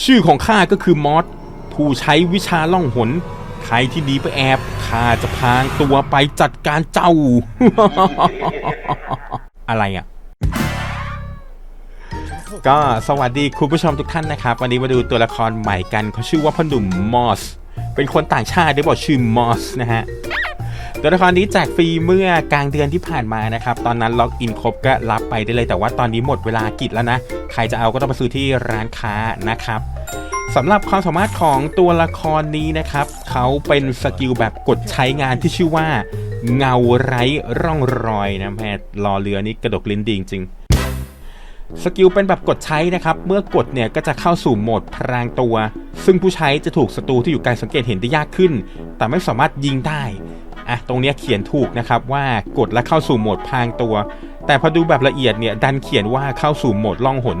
ชื่อของข้าก็คือมอสผู้ใช้วิชาล่องหน ใครที่หนีไปแอบข้าจะพางตัวไปจัดการเจ้า อะไรอะ ก็สวัสดีคุณผู้ชมทุกท่านนะครับ วันนี้มาดูตัวละครใหม่กันเขาชื่อว่าพ่อหนุ่มมอส เป็นคนต่างชาติได้บอกชื่อมอสนะฮะ ตัวละครนี้แจกฟรีเมื่อกลางเดือนที่ผ่านมานะครับ ตอนนั้นล็อกอินครบก็รับไปได้เลย แต่ว่าตอนนี้หมดเวลากิจแล้วนะ ใครจะเอาก็ต้องไปซื้อที่ร้านค้านะครับสำหรับความสามารถของตัวละครนี้นะครับ เขาเป็นสกิลแบบกดใช้งานที่ชื่อว่า เงาไร้ร่องรอยนะแพทย์รอเรือนี่กระดกลิ้นดีจริงสกิลเป็นแบบกดใช้นะครับ เมื่อกดเนี่ยก็จะเข้าสู่โหมดพรางตัว ซึ่งผู้ใช้จะถูกศัตรูที่อยู่ไกลสังเกตเห็นได้ยากขึ้น แต่ไม่สามารถยิงได้ อะตรงเนี้ยเขียนถูกนะครับว่ากดและเข้าสู่โหมดพรางตัว แต่พอดูแบบละเอียดเนี่ยดันเขียนว่าเข้าสู่โหมดล่องหน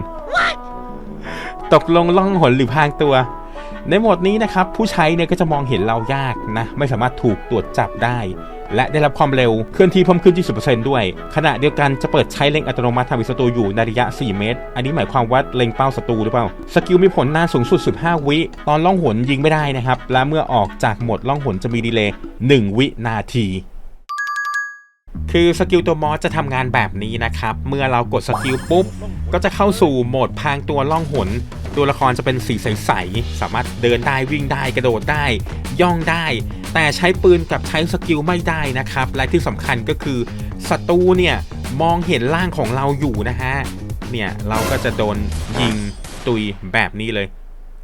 ตกลงล่องหนหรือพรางตัว ในโหมดนี้นะครับผู้ใช้เนี่ยก็จะมองเห็นเรายากนะไม่สามารถถูกตรวจจับได้ และได้รับความเร็วเคลื่อนที่เพิ่มขึ้น 20%ด้วย ขณะเดียวกันจะเปิดใช้เล็งอัตโนมัติทำให้ศัตรูอยู่ในระยะ 4 เมตร อันนี้หมายความว่าเล็งเป้าศัตรูหรือเปล่า สกิลมีผลนานสูงสุด 15 วิ ตอนล่องหนยิงไม่ได้นะครับ และเมื่อออกจากโหมดล่องหนจะมีดีเลย์1วินาทีคือสกิลตัวมอสจะทำงานแบบนี้นะครับ เมื่อเรากดสกิลปุ๊บ ก็จะเข้าสู่โหมดพรางตัวล่องหน ตัวละครจะเป็นสีใสๆสามารถเดินได้วิ่งได้กระโดดได้ ย่องได้ แต่ใช้ปืนกับใช้สกิลไม่ได้นะครับ และที่สำคัญก็คือศัตรูเนี่ยมองเห็นร่างของเราอยู่นะฮะเนี่ยเราก็จะโดนยิงตุยแบบนี้เลย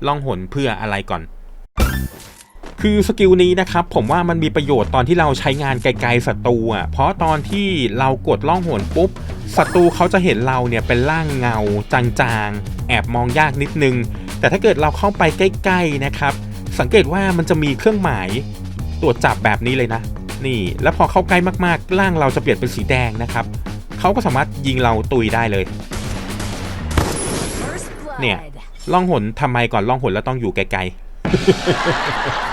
ล่องหนเพื่ออะไรก่อน คือสกิลนี้นะครับผมว่ามันมีประโยชน์ตอนที่เราใช้งานไกลๆศัตรูอะเพราะตอนที่เรากดล่องหนปุ๊บศัตรูเขาจะเห็นเราเนี่ยเป็นร่างเงาจางๆ แอบมองยากนิดนึง แต่ถ้าเกิดเราเข้าไปใกล้ๆนะครับ สังเกตว่ามันจะมีเครื่องหมายตรวจจับแบบนี้เลยนะ นี่ แล้วพอเข้าใกล้มากๆร่างเราจะเปลี่ยนเป็นสีแดงนะครับเขาก็สามารถยิงเราตุยได้เลย เนี่ยล่องหนทำไมก่อนล่องหนแล้วต้องอยู่ไกลๆ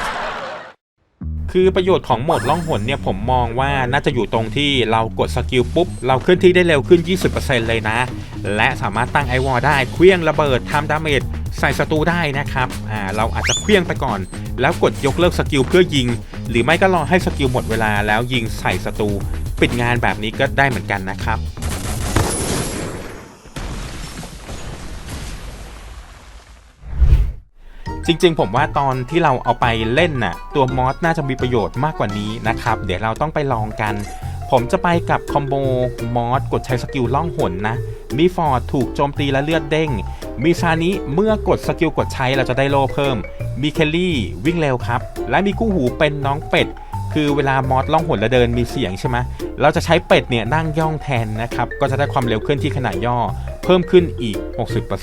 คือประโยชน์ของโหมดล่องหนเนี่ยผมมองว่าน่าจะอยู่ตรงที่เรากดสกิลปุ๊บ เราเคลื่อนที่ได้เร็วขึ้น 20%เลยนะ และสามารถตั้งไอวอลได้เคลี้ยงระเบิดทำดาเมจใส่ศัตรูได้นะครับอ่าเราอาจจะเคลี้ยงไปก่อน แล้วกดยกเลิกสกิลเพื่อยิง หรือไม่ก็รอให้สกิลหมดเวลาแล้วยิงใส่ศัตรูปิดงานแบบนี้ก็ได้เหมือนกันนะครับ จริงๆ ผมว่าตอนที่เราเอาไปเล่นน่ะ ตัวมอสน่าจะมีประโยชน์มากกว่านี้นะครับ เดี๋ยวเราต้องไปลองกัน ผมจะไปกับคอมโบมอสกดใช้สกิลล่องหนนะ มีฟอร์ดถูกโจมตีและเลือดเด้ง มีซานิเมื่อกดสกิลกดใช้เราจะได้โลเพิ่ม มีเคลลี่วิ่งเร็วครับ และมีคู่หูเป็นน้องเป็ด คือเวลามอสล่องหนและเดินมีเสียงใช่ไหมเราจะใช้เป็ดเนี่ยนั่งย่องแทนนะครับ ก็จะได้ความเร็วเคลื่อนที่ขนาดย่อ เพิ่มขึ้นอีก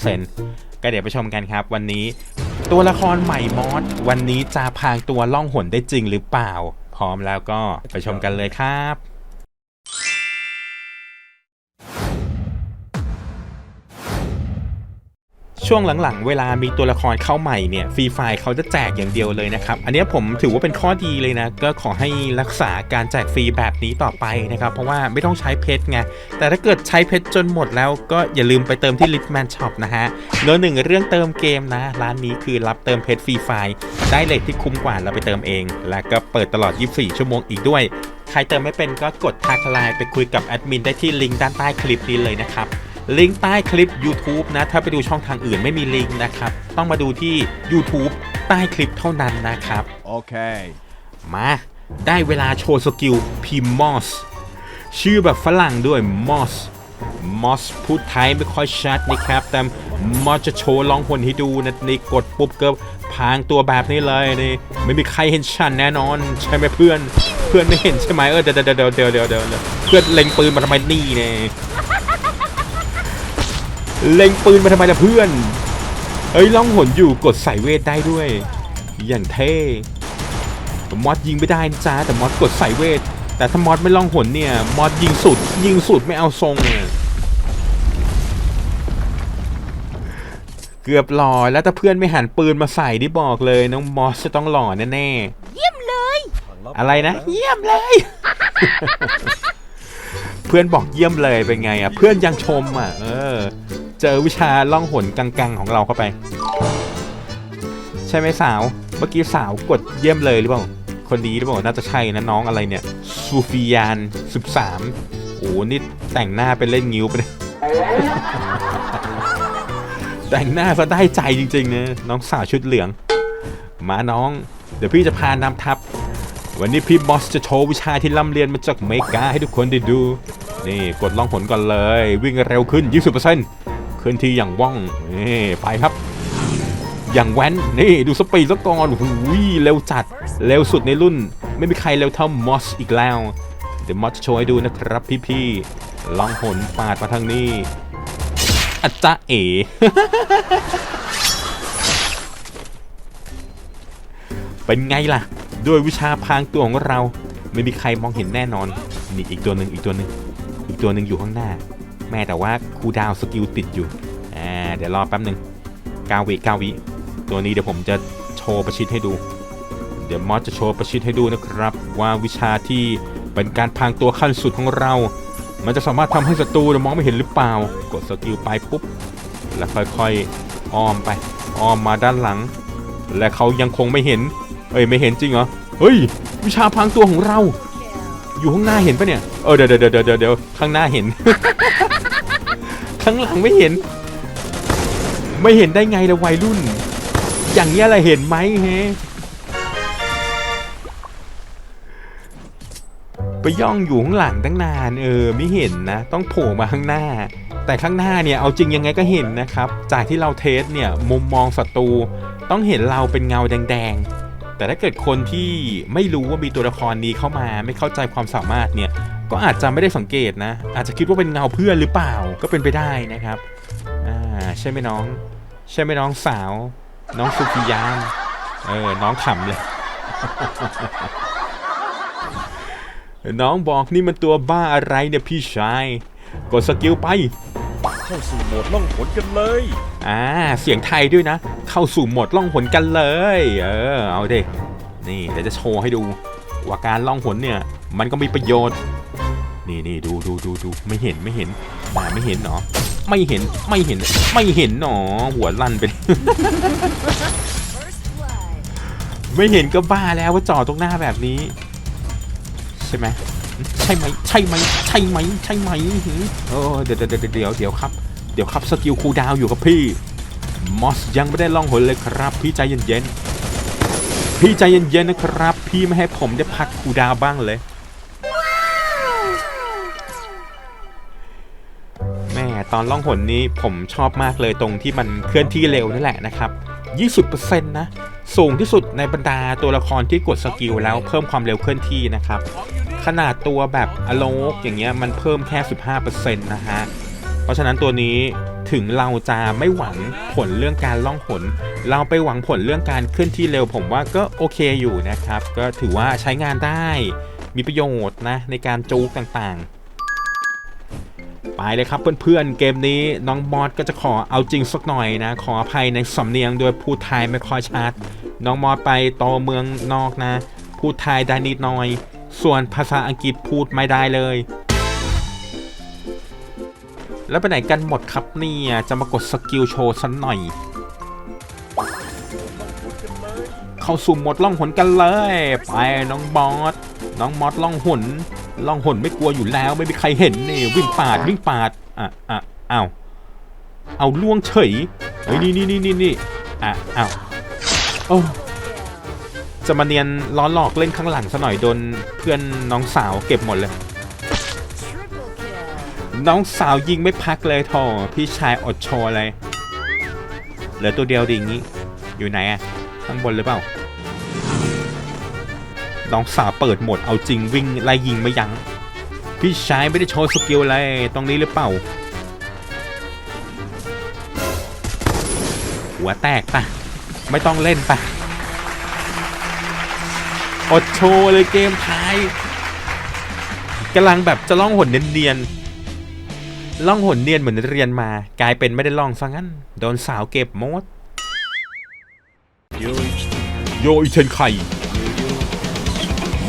60%ก็เดี๋ยวไปชมกันครับ วันนี้ ตัวละครใหม่มอสวันนี้จะพางตัวล่องหนได้จริงหรือเปล่า พร้อมแล้วก็ไปชมกันเลยครับ ช่วงหลังๆ เวลามีตัวละครเข้าใหม่เนี่ยฟรีไฟเขาจะแจกอย่างเดียวเลยนะครับ อันนี้ผมถือว่าเป็นข้อดีเลยนะ ก็ขอให้รักษาการแจกฟรีแบบนี้ต่อไปนะครับ เพราะว่าไม่ต้องใช้เพชรไง แต่ถ้าเกิดใช้เพชรจนหมดแล้วก็อย่าลืมไปเติมที่ Litman Shop นะฮะเนื้อหนึ่งเรื่องเติมเกมนะ ร้านนี้คือรับเติมเพชรฟรีไฟล์ได้เลทที่คุ้มกว่าเราไปเติมเอง และก็เปิดตลอด 24 ชั่วโมงอีกด้วย ใครเติมไม่เป็นก็กดทักไลน์ไปคุยกับแอดมินได้ที่ลิงก์ด้านใต้คลิปนี้เลยนะครับ ลิงก์ใต้คลิป YouTube นะ ถ้าไปดูช่องทางอื่นไม่มีลิงก์นะครับ ต้องมาดูที่ YouTube ใต้คลิปเท่านั้นนะครับ Okay. มา ได้เวลาโชว์สกิลพิมมอสชื่อแบบฝรั่งด้วยมอสมอสพูดไทยไม่ค่อยชัดนะครับ แต่มอสจะโชว์ลองหนให้ดูนะนี่กดปุ๊บก็พรางตัวแบบนี้เลยนี่ไม่มีใครเห็นฉันแน่นอน ใช่ไหมเพื่อน เพื่อนไม่เห็นใช่ไหมเออเดี๋ยวเดี๋ยวเดี๋ยวเดี๋ยวเดี๋ยวเดี๋ยวเดี๋ยวเพื่อนเล็งปืนมาทำไมนี่เนี่ย เล็งปืนมาทำไมล่ะเพื่อน เอ้ยล่องหนอยู่กดใส่เวทได้ด้วย อย่างเท่มอสยิงไม่ได้นะจ้าแต่มอสกดใส่เวท แต่ถ้ามอสไม่ล่องหนเนี่ยมอสยิงสุด ยิงสุดไม่เอาทรงเนี่ยเกือบหล่อแล้วถ้าเพื่อนไม่หันปืนมาใส่นี่บอกเลยน้องมอสจะต้องหล่อแน่ๆ เยี่ยมเลย อะไรนะ เยี่ยมเลย เพื่อนบอกเยี่ยมเลยเป็นไงอะ เพื่อนยังชมอะ เออ เจอวิชาล่องหนกังๆของเราเข้าไป ใช่ไหมสาว เมื่อกี้สาวกดเยี่ยมเลยหรือเปล่า คนนี้หรือเปล่า น่าจะใช่นะน้องอะไรเนี่ย ซูฟิยาน13 โอ้นี่แต่งหน้าเป็นเล่นงิ้วไปเลยแต่งหน้าซะได้ใจจริงๆนะน้องสาวชุดเหลือง มาน้อง เดี๋ยวพี่จะพานำทัพ วันนี้พี่บอสจะโชว์วิชาที่ล่ำเรียนมาจากเมกาให้ทุกคนได้ดู นี่กดล่องผลก่อนเลย วิ่งเร็วขึ้น 20% ขึ้นที่อย่างว่องนี่ไปครับ อย่างแว้นนี่ดูสปีดซะก่อนหูยเร็วจัด เร็วสุดในรุ่น ไม่มีใครเร็วเท่ามอสอีกแล้ว เดี๋ยวมอสโชว์ให้ดูนะครับพี่ๆลองหนปาดมาทางนี้อาจจะเอเป็นไงล่ะ ด้วยวิชาพรางตัวของเรา ไม่มีใครมองเห็นแน่นอน นี่อีกตัวหนึ่งอีกตัวหนึ่งอีกตัวหนึ่งอยู่ข้างหน้า แม่แต่ว่าคูดาวสกิลติดอยู่อ่าเดี๋ยวรอแป๊บหนึ่งกาวิกาวิตัวนี้เดี๋ยวผมจะโชว์ประชิดให้ดู เดี๋ยวมอสจะโชว์ประชิดให้ดูนะครับ ว่าวิชาที่เป็นการพรางตัวขั้นสุดของเรา มันจะสามารถทำให้ศัตรูมองไม่เห็นหรือเปล่า กดสกิลไปปุ๊บ แล้วค่อยๆอ้อมไปอ้อมมาด้านหลัง และเขายังคงไม่เห็น เอ้ยไม่เห็นจริงเหรอเฮ้ย วิชาพรางตัวของเรา อยู่ข้างหน้าเห็นปะเนี่ย เออเดี๋ยวเดี๋ยวเดี๋ยวเดี๋ยวข้างหน้าเห็น ข้างหลังไม่เห็น ไม่เห็นได้ไงละวัยรุ่น อย่างนี้ยอะไรเห็นไหมเฮไปย่องอยู่ข้างหลังตั้งนาน เออไม่เห็นนะ ต้องโผล่มาข้างหน้า แต่ข้างหน้าเนี่ยเอาจริงยังไงก็เห็นนะครับ จากที่เราเทสเนี่ยมุมมองศัตรูต้องเห็นเราเป็นเงาแดงๆแต่ถ้าเกิดคนที่ไม่รู้ว่ามีตัวละครนี้เข้ามาไม่เข้าใจความสามารถเนี่ย ก็อาจจะไม่ได้สังเกตนะ อาจจะคิดว่าเป็นเงาเพื่อนหรือเปล่าก็เป็นไปได้นะครับอ่าใช่ไหมน้อง ใช่ไหมน้องสาว น้องสุฟิยานเออน้องขำเลย น้องบอกนี่มันตัวบ้าอะไรเนี่ยพี่ชาย กดสกิลไปเข้าสู่โหมดล่องหนกันเลย อ่า เสียงไทยด้วยนะ เข้าสู่โหมดล่องหนกันเลย เออ เอาเด็นี่เดี๋ยวจะโชว์ให้ดูว่าการล่องหนเนี่ย มันก็มีประโยชน์ นี่นี่ดูดูดูดูไม่เห็นไม่เห็นมาไม่เห็นเนาะไม่เห็นไม่เห็นไม่เห็นหนอหัวลั่นไปไม่เห็นก็บ้าแล้วว่าจอตรงหน้าแบบนี้ ใช่ไหมใช่ไหมใช่ไหมใช่ไหมใช่ไหมหือโอ้เดี๋ยวเดี๋ยวเดี๋ยวเดี๋ยวครับ เดี๋ยวครับสกิลคูดาวอยู่ครับพี่มอสยังไม่ได้ล่องหนเลยครับ พี่ใจเย็นๆพี่ใจเย็นๆนะครับ พี่ไม่ให้ผมได้พักคูดาวบ้างเลย ตอนล่องหนนี้ผมชอบมากเลยตรงที่มันเคลื่อนที่เร็วนี่แหละนะครับ 20%นะ สูงที่สุดในบรรดาตัวละครที่กดสกิลแล้วเพิ่มความเร็วเคลื่อนที่นะครับ ขนาดตัวแบบอโลกอย่างเงี้ยมันเพิ่มแค่ 15%นะฮะ เพราะฉะนั้นตัวนี้ถึงเราจะไม่หวังผลเรื่องการล่องหน เราไปหวังผลเรื่องการเคลื่อนที่เร็ว ผมว่าก็โอเคอยู่นะครับ ก็ถือว่าใช้งานได้ มีประโยชน์นะในการจูกต่างๆ ไปเลยครับเพื่อนๆเกมนี้น้องมอสก็จะขอเอาจริงสักหน่อยนะ ขออภัยในสำเนียงโดยพูดไทยไม่ค่อยชัดน้องมอสไปโตเมืองนอกนะ พูดไทยได้นิดหน่อย ส่วนภาษาอังกฤษพูดไม่ได้เลย แล้วไปไหนกันหมดครับเนี่ยจะมากดสกิลโชว์สันหน่อย เข้าสู่หมดล่องหนกันเลย ไปน้องมอส น้องมอสล่องหนล่องหนไม่กลัวอยู่แล้ว ไม่มีใครเห็นนี่วิ่งปาดวิ่งปาดอะอะอ้าวเอาล่วงเฉยเฮ้ยนี่นี่นี่นี่นี่อะอ้าวโอ้จะมาเนียนล้อหลอกเล่นข้างหลังซะหน่อยโดนเพื่อนน้องสาวเก็บหมดเลย น้องสาวยิงไม่พักเลยทอพี่ชายอดโชว์เลยเหลือตัวเดียวดิงี้ อยู่ไหนอะข้างบนหรือเปล่า น้องสาวเปิดโหมดเอาจริงวิ่งไล่ยิงไม่ยัง้งพี่ชายไม่ได้โชว์สกิลอะไรตรงนี้หรือเปล่า หัวแตกปะไม่ต้องเล่นปะอดโชว์เลยเกมท้ายกำลังแบบจะล่องหนเนียนๆล่องหนเนียนเหมือนเรียนมา กลายเป็นไม่ได้ล่องซะงั้น โดนสาวเก็บหมดโยอิชิโยอิเทนไค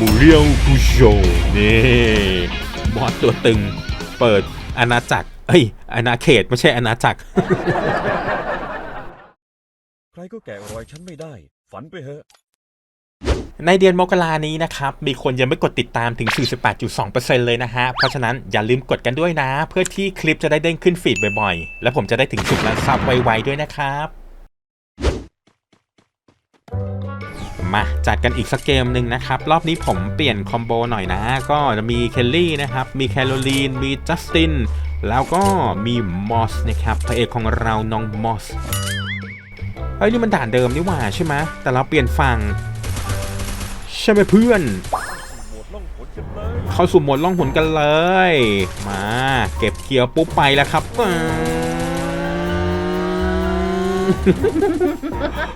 มูเรียวกูโชนี่บอสตัวตึง เปิดอาณาจักร เอ้ย อาณาเขตไม่ใช่อาณาจักร ใครก็แกะรอยฉันไม่ได้ ฝันไปเถอะ ในเดือนมกรานี้นะครับ มีคนยังไม่กดติดตามถึง 48.2%เลยนะฮะ เพราะฉะนั้นอย่าลืมกดกันด้วยนะ เพื่อที่คลิปจะได้เด้งขึ้นฟีดบ่อยๆ และผมจะได้ถึง10ล้านซับไวๆด้วยนะครับ มาจัดกันอีกสักเกมหนึ่งนะครับ รอบนี้ผมเปลี่ยนคอมโบหน่อยนะ ก็จะมีเคลลี่นะครับ มีแคโรลีน มีจัสติน แล้วก็มีมอสนะครับพระเอกของเราน้องมอสเฮ้ยนี่มันด่านเดิมนี่หว่าใช่ไหมแต่เราเปลี่ยนฝั่งใช่ไหมเพื่อน เข้าสู่หมดล่องหนกันเลย มา เก็บเกียวปุ๊บไปแล้วครับ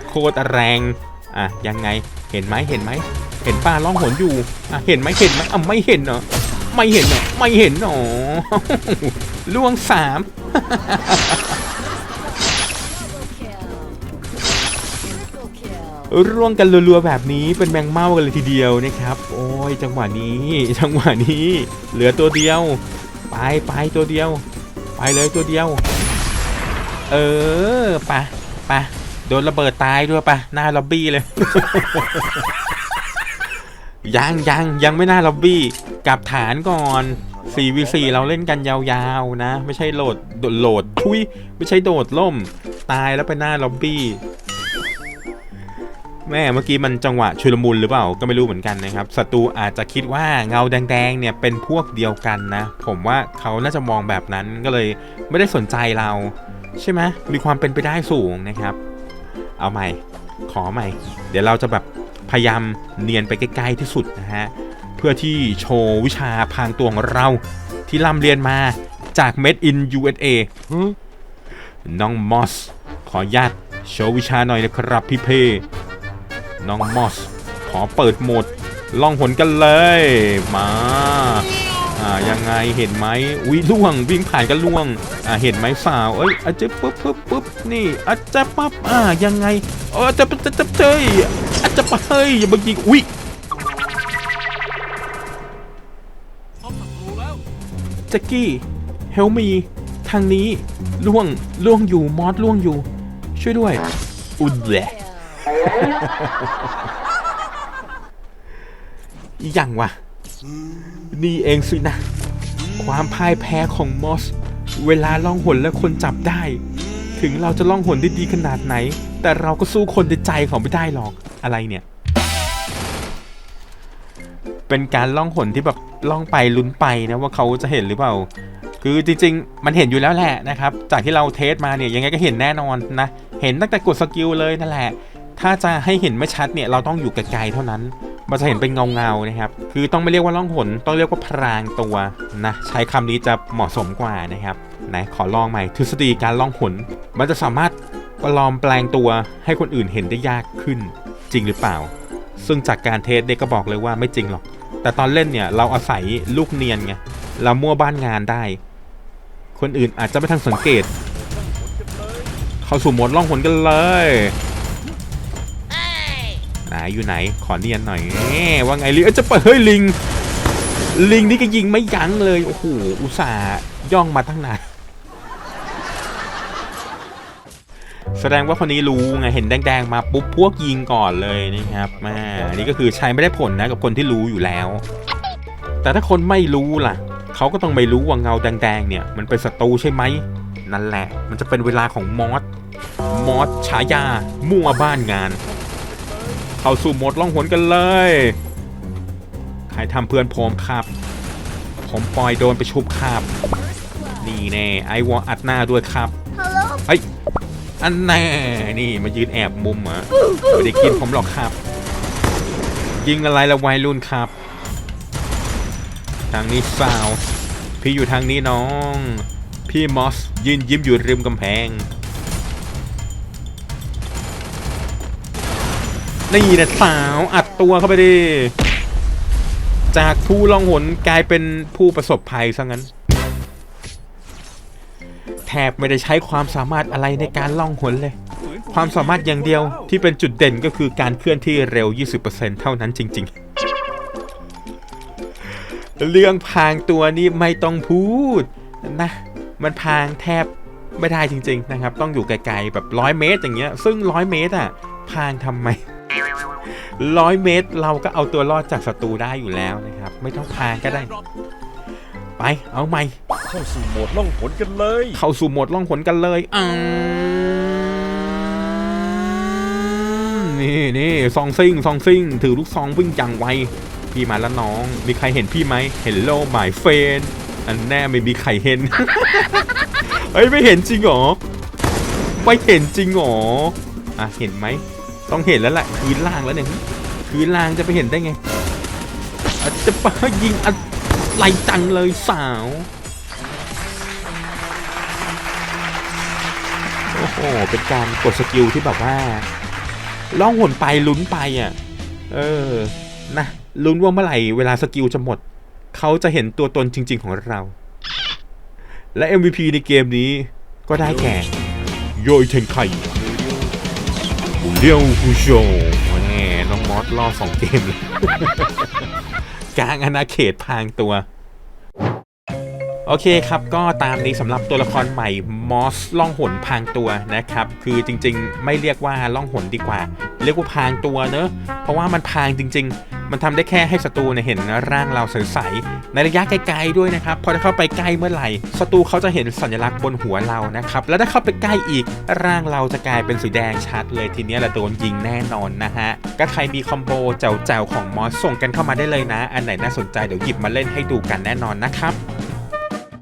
โคตรแรง อะยังไงเห็นไหมเห็นไหมเห็นป้าล่องหนอยู่อะเห็นไหมเห็นไหมอะไม่เห็นเหรอไม่เห็นเหรอไม่เห็นหรอล่วงสามร่วงกันรัวๆแบบนี้เป็นแมงเม่ากันเลยทีเดียวนะครับ โอ้ยจังหวะนี้ จังหวะนี้ เหลือตัวเดียว ไปไปตัวเดียว ไปเลยตัวเดียว เออไปะปะ โดนระเบิดตายด้วยปะหน้าล็อบบี้เลย ยังยังยังไม่หน้าล็อบบี้กลับฐานก่อน 4v4 เราเล่นกันยาวๆนะ ไม่ใช่โหลดโดดโหลดทุยไม่ใช่โดดล่ม ตายแล้วไปหน้าล็อบบี้แม่เมื่อกี้มันจังหวะชุลมุนหรือเปล่าก็ไม่รู้เหมือนกันนะครับศัตรูอาจจะคิดว่าเงาแดงๆเนี่ยเป็นพวกเดียวกันนะ ผมว่าเขาน่าจะมองแบบนั้นก็เลยไม่ได้สนใจเรา ใช่ไหมมีความเป็นไปได้สูงนะครับ เอาใหม่ ขอใหม่ เดี๋ยวเราจะแบบพยายามเนียนไปใกล้ๆที่สุดนะฮะ เพื่อที่โชว์วิชาพรางตัวของเรา ที่ร่ำเรียนมาจาก Made in USA น้องมอส ขอญาตโชว์วิชาหน่อยนะครับพี่เพน้องมอส ขอเปิดโหมดล่องหนกันเลย มา อ่ายังไงเห็นไหมอุ้ยล่วงวิ่งผ่านกันล่วงอ่าเห็นไหมสาวเอ้ยอาจจะปุ๊บปุ๊บปุ๊บนี่อาจจะปั๊บอ่ายังไงเออจะจะจะเจยอาจจะปะเฮ้ยอย่าบังยิงอุ้ยแจ็กกี้เฮลมีทางนี้ล่วงล่วงอยู่มอสล่วงอยู่ ช่วยด้วย อุ่นแหละอีหยังวะ นี่เองสินะ ความพ่ายแพ้ของมอส เวลาล่องหนและคนจับได้ ถึงเราจะล่องหนได้ดีขนาดไหน แต่เราก็สู้คนในใจเขาไม่ได้หรอกอะไรเนี่ย เป็นการล่องหนที่แบบล่องไปลุ้นไปนะว่าเขาจะเห็นหรือเปล่า คือจริงๆ มันเห็นอยู่แล้วแหละนะครับ จากที่เราเทสมาเนี่ยยังไงก็เห็นแน่นอนนะ เห็นตั้งแต่กดสกิลเลยนั่นแหละ ถ้าจะให้เห็นไม่ชัดเนี่ยเราต้องอยู่ไกลๆเท่านั้น มันจะเห็นเป็นเงาๆนะครับ คือต้องไม่เรียกว่าล่องหนต้องเรียกว่าพรางตัวนะใช้คำนี้จะเหมาะสมกว่านะครับไหนขอลองใหม่ทฤษฎีการล่องหนมันจะสามารถปลอมแปลงตัวให้คนอื่นเห็นได้ยากขึ้นจริงหรือเปล่า ซึ่งจากการเทสเนี่ยก็บอกเลยว่าไม่จริงหรอก แต่ตอนเล่นเนี่ยเราอาศัยลูกเนียนไงเรามั่วบ้านงานได้ คนอื่นอาจจะไม่ทันสังเกต เข้าสู่โหมดล่องหนกันเลย ไหนอยู่ไหน ขอเนียนหน่อยแหมว่าไงลิงเอ้ยจะเปิดเฮ้ยลิง ลิงนี่ก็ยิงไม่ยั้งเลย โอ้โห อุตส่าห์ย่องมาตั้งนานแสดงว่าคนนี้รู้ไง เห็นแดงๆมาปุ๊บพวกยิงก่อนเลยนะครับแม่อันนี้ก็คือใช้ไม่ได้ผลนะกับคนที่รู้อยู่แล้ว แต่ถ้าคนไม่รู้ล่ะ เขาก็ต้องไม่รู้ว่าเงาแดงๆเนี่ย มันเป็นศัตรูใช่ไหม นั่นแหละ มันจะเป็นเวลาของมอส มอสฉายา มั่วบ้านงาน เข้าสู่โหมดล่องหนกันเลยใครทำเพื่อนผมครับ ผมปล่อยโดนไปชุบครับ นี่แน่ไอวอลอัดหน้าด้วยครับเฮ้ยอันแน่นี่มายืนแอบมุมเหรอไม่ได้กินผมหรอกครับ ยิงอะไรละวัยรุ่นครับ ทางนี้สาว พี่อยู่ทางนี้น้อง พี่มอสยืนยิ้มอยู่ริมกำแพง นี่นะสาวอัดตัวเข้าไปดิ จากผู้ล่องหนกลายเป็นผู้ประสบภัยซะงั้น แทบไม่ได้ใช้ความสามารถอะไรในการล่องหนเลย ความสามารถอย่างเดียวที่เป็นจุดเด่นก็คือการเคลื่อนที่เร็ว 20%เท่านั้นจริง ๆ เรื่องพางตัวนี้ไม่ต้องพูดนะ มันพางแทบไม่ได้จริง ๆ นะครับ ต้องอยู่ไกลๆแบบร้อยเมตรอย่างเงี้ย ซึ่งร้อยเมตรอะพางทำไม ร้อยเมตรเราก็เอาตัวรอดจากศัตรูได้อยู่แล้วนะครับ ไม่ต้องพางก็ได้ ไป เอาใหม่ เข้าสู่โหมดล่องหนกันเลย เข้าสู่โหมดล่องหนกันเลยอืมนี่นี่ซองซิงซองซิงถือลูกซองวิ่งจังไวพี่มาแล้วน้อง มีใครเห็นพี่ไหมเห็นโลหมายเฟนอันแน่ไม่มีใครเห็น เฮ้ยไม่เห็นจริงเหรอ ไม่เห็นจริงเหรอ อะเห็นไหม ต้องเห็นแล้วแหละคืนล่างแล้วเนี่ยคืนล่างจะไปเห็นได้ไงอาจจะปายิงอะไรจังเลยสาวโอ้โหเป็นการกดสกิลที่แบบว่าล่องหนไปลุ้นไปอะเออนะลุ้นว่าเมื่อไหร่เวลาสกิลจะหมด เขาจะเห็นตัวตนจริง ๆ ของเรา และ MVP ในเกมนี้ก็ได้แก่โยยเทนไค บุเรียวคูโชแหน้องมอสรอสองเกมเลยกลางอาณาเขตพางตัว โอเคครับก็ตามนี้สำหรับตัวละครใหม่มอสล่องหนพางตัวนะครับ คือจริงๆ ไม่เรียกว่าล่องหนดีกว่า เรียกว่าพางตัวเนอะเพราะว่ามันพางจริง ๆ มันทำได้แค่ให้ศัตรูเนี่ยเห็นร่างเราใสๆในระยะไกลๆด้วยนะครับ พอจะเข้าไปใกล้เมื่อไหร่ศัตรูเขาจะเห็นสัญลักษณ์บนหัวเรานะครับ แล้วถ้าเข้าไปใกล้อีกร่างเราจะกลายเป็นสีแดงชัดเลยทีนี้เราโดนยิงแน่นอนนะฮะก็ใครมีคอมโบแจ๋วๆของมอสส่งกันเข้ามาได้เลยนะ อันไหนน่าสนใจเดี๋ยวหยิบมาเล่นให้ดูกันแน่นอนนะครับ